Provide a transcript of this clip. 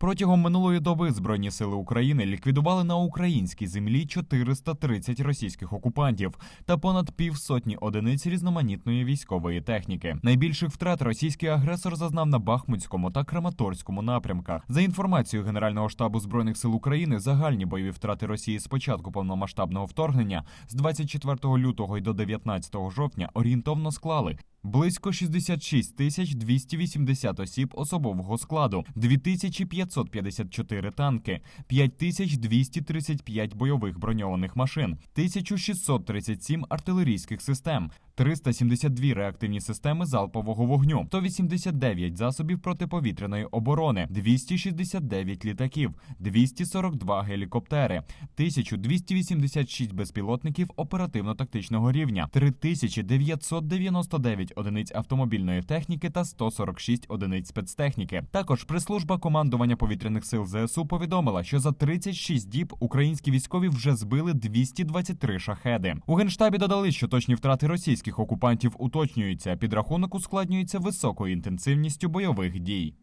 Протягом минулої доби Збройні сили України ліквідували на українській землі 430 російських окупантів та понад півсотні одиниць різноманітної військової техніки. Найбільших втрат російський агресор зазнав на Бахмутському та Краматорському напрямках. За інформацією Генерального штабу збройних сил України, загальні бойові втрати Росії з початку повномасштабного вторгнення з 24 лютого й до 19 жовтня орієнтовно склали Близько 66 тисяч 280 осіб особового складу, 2554 танки, 5235 бойових броньованих машин, 1637 артилерійських систем, 372 реактивні системи залпового вогню, 189 засобів протиповітряної оборони, 269 літаків, 242 гелікоптери, 1286 безпілотників оперативно-тактичного рівня, 3999 одиниць автомобільної техніки та 146 одиниць спецтехніки. Також прислужба командування повітряних сил ЗСУ повідомила, що за 36 діб українські військові вже збили 223 шахеди. У генштабі додали, що точні втрати російських окупантів уточнюються. Підрахунок ускладнюється високою інтенсивністю бойових дій.